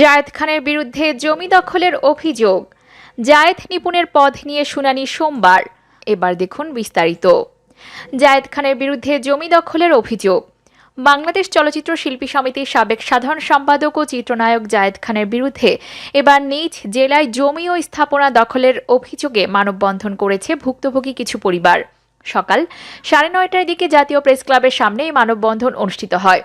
জায়েদ খানের বিরুদ্ধে জমি দখলের অভিযোগ। জায়েদ নিপুণের পদ নিয়ে শুনানি সোমবার। এবার দেখুন বিস্তারিত। জায়েদ খানের বিরুদ্ধে জমি দখলের অভিযোগ। বাংলাদেশ চলচ্চিত্র শিল্পী সমিতির সাবেক সাধারণ সম্পাদক ও চিত্রনায়ক জায়েদ খানের বিরুদ্ধে এবার নিজ জেলায় জমি ও স্থাপনা দখলের অভিযোগে মানববন্ধন করেছে ভুক্তভোগী কিছু পরিবার। সকাল সাড়ে নয়টার দিকে জাতীয় প্রেস ক্লাবের সামনে এই মানববন্ধন অনুষ্ঠিত হয়।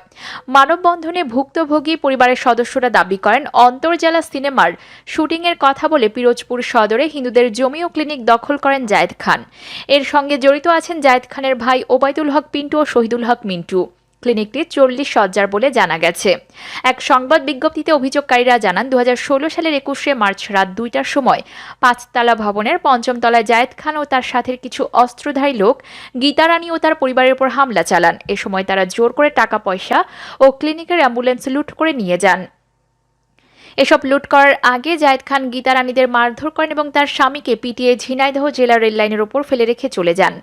মানববন্ধনে ভুক্তভোগী পরিবারের সদস্যরা দাবি করেন, অন্তর্জেলা সিনেমার শুটিংয়ের কথা বলে পিরোজপুর সদরে হিন্দুদের জমি ও ক্লিনিক দখল করেন জায়েদ খান। এর সঙ্গে জড়িত আছেন জায়েদ খানের ভাই ওবায়দুল হক পিন্টু ও শহীদুল হক মিন্টু। ক্লিনিকটি চল্লিশ সজ্জার বলে জানা গেছে। এক সংবাদ বিজ্ঞপ্তিতে অভিযোগকারীরা জানান, দুহাজার ষোলো সালের একুশে মার্চ রাত দুইটার সময় পাঁচতলা ভবনের পঞ্চম তলায় জায়েদ খান ও তার সাথের কিছু অস্ত্রধারী লোক গীতারানী ও তার পরিবারের উপর হামলা চালান। এ সময় তারা জোর করে টাকা, পয়সা ও ক্লিনিকের অ্যাম্বুলেন্স লুট করে নিয়ে যান। এসব লুট করার আগে জায়েদ খান গীতারানীদের মারধর করেন এবং তার স্বামীকে পিটিয়ে ঝিনাইদহ জেলা রেললাইনের ওপর ফেলে রেখে চলে যান।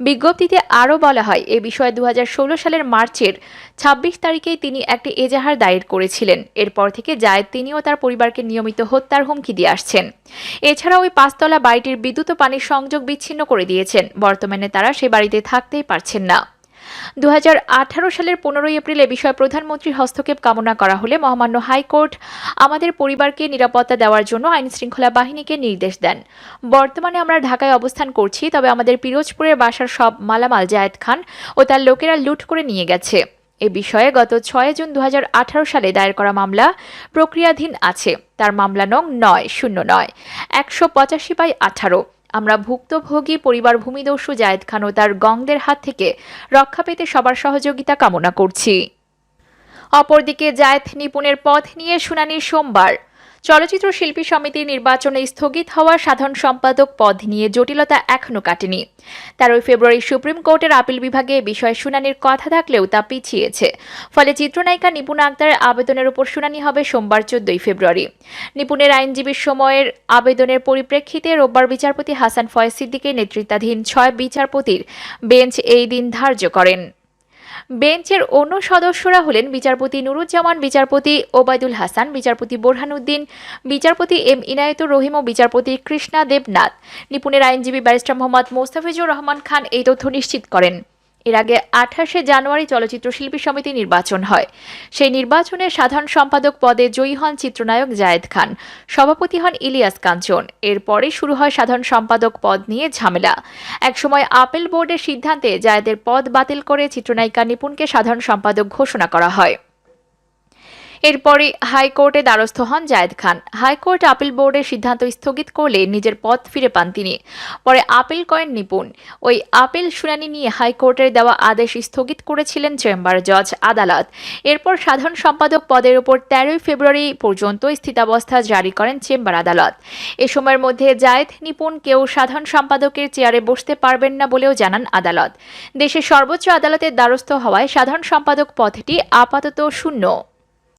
বিজ্ঞপ্তিতে আরও বলা হয়, এ বিষয়ে দু হাজার ষোলো সালের মার্চের ২৬ তারিখেই তিনি একটি এজাহার দায়ের করেছিলেন। এরপর থেকে জায়েদ তিনি ও তার পরিবারকে নিয়মিত হত্যার হুমকি দিয়ে আসছেন। এছাড়া ওই পাঁচতলা বাড়িটির বিদ্যুৎ পানির সংযোগ বিচ্ছিন্ন করে দিয়েছেন। বর্তমানে তারা সে বাড়িতে থাকতেই পারছেন না। দু হাজার আঠারো সালের পনেরোই এপ্রিল এ বিষয়ে প্রধানমন্ত্রীর হস্তক্ষেপ কামনা করা হলে মহামান্য হাইকোর্ট আমাদের পরিবারকে নিরাপত্তা দেওয়ার জন্য আইন শৃঙ্খলা বাহিনীকে নির্দেশ দেন। বর্তমানে আমরা ঢাকায় অবস্থান করছি, তবে আমাদের পিরোজপুরের বাসার সব মালামাল জায়েদ খান ও তার লোকেরা লুট করে নিয়ে গেছে। এ বিষয়ে গত ছয় জুন দু হাজার আঠারো সালে দায়ের করা মামলা প্রক্রিয়াধীন আছে। তার মামলা নং নয়, শূন্য নয়, একশো পঁচাশি বাই আঠারো। আমরা ভুক্তভোগী পরিবার ভূমিদস্যু জায়েদ খান ও তার গংদের হাত থেকে রক্ষা পেতে সবার সহযোগিতা কামনা করছি। অপরদিকে জায়েদ নিপুণের পথ নিয়ে শুনানি সোমবার। চলচ্চিত্র শিল্পী সমিতির নির্বাচনে স্থগিত হওয়া সাধারণ সম্পাদক পদ নিয়ে জটিলতা এখনও কাটেনি। তেরোই ফেব্রুয়ারি সুপ্রিম কোর্টের আপিল বিভাগে বিষয়ে শুনানির কথা থাকলেও তা পিছিয়েছে। ফলে চিত্রনায়িকা নিপুণ আক্তার আবেদনের উপর শুনানি হবে সোমবার চোদ্দই ফেব্রুয়ারি। নিপুণের আইনজীবীর সময়ের আবেদনের পরিপ্রেক্ষিতে রোববার বিচারপতি হাসান ফয়েজ সিদ্দিকের নেতৃত্বাধীন ছয় বিচারপতির বেঞ্চ এই দিন ধার্য করেন। বেঞ্চের অন্য সদস্যরা হলেন বিচারপতি নুরুজ্জামান, বিচারপতি ওবায়দুল হাসান, বিচারপতি বোরহানুদ্দিন, বিচারপতি এম ইনায়েতুর রহিম ও বিচারপতি কৃষ্ণা দেবনাথ। নিপুণের আইনজীবী ব্যারিস্টার মোহাম্মদ মোস্তাফিজুর রহমান খান এই তথ্য নিশ্চিত করেন। এর আগে আঠাশে জানুয়ারি চলচ্চিত্র শিল্পী সমিতি নির্বাচন হয়। সেই নির্বাচনে সাধারণ সম্পাদক পদে জয়ী হন চিত্রনায়ক জায়েদ খান। সভাপতি হন ইলিয়াস কাঞ্চন। এরপরে শুরু হয় সাধারণ সম্পাদক পদ নিয়ে ঝামেলা। একসময় আপেল বোর্ডের সিদ্ধান্তে জায়েদের পদ বাতিল করে চিত্রনায়িকা নিপুণকে সাধারণ সম্পাদক ঘোষণা করা হয়। এরপরে হাইকোর্টে দ্বারস্থ হন জায়েদ খান। হাইকোর্ট আপিল বোর্ডের সিদ্ধান্ত স্থগিত করলে নিজের পথ ফিরে পান তিনি। পরে আপিল করেন নিপুণ। ওই আপিল শুনানি নিয়ে হাইকোর্টের দেওয়া আদেশ স্থগিত করেছিলেন চেম্বার জজ আদালত। এরপর সাধারণ সম্পাদক পদের ওপর তেরোই ফেব্রুয়ারি পর্যন্ত স্থিতাবস্থা জারি করেন চেম্বার আদালত। এ সময়ের মধ্যে জায়েদ, নিপুণ কেউ সাধারণ সম্পাদকের চেয়ারে বসতে পারবেন না বলেও জানান আদালত। দেশের সর্বোচ্চ আদালতের দ্বারস্থ হওয়ায় সাধারণ সম্পাদক পদটি আপাতত শূন্য।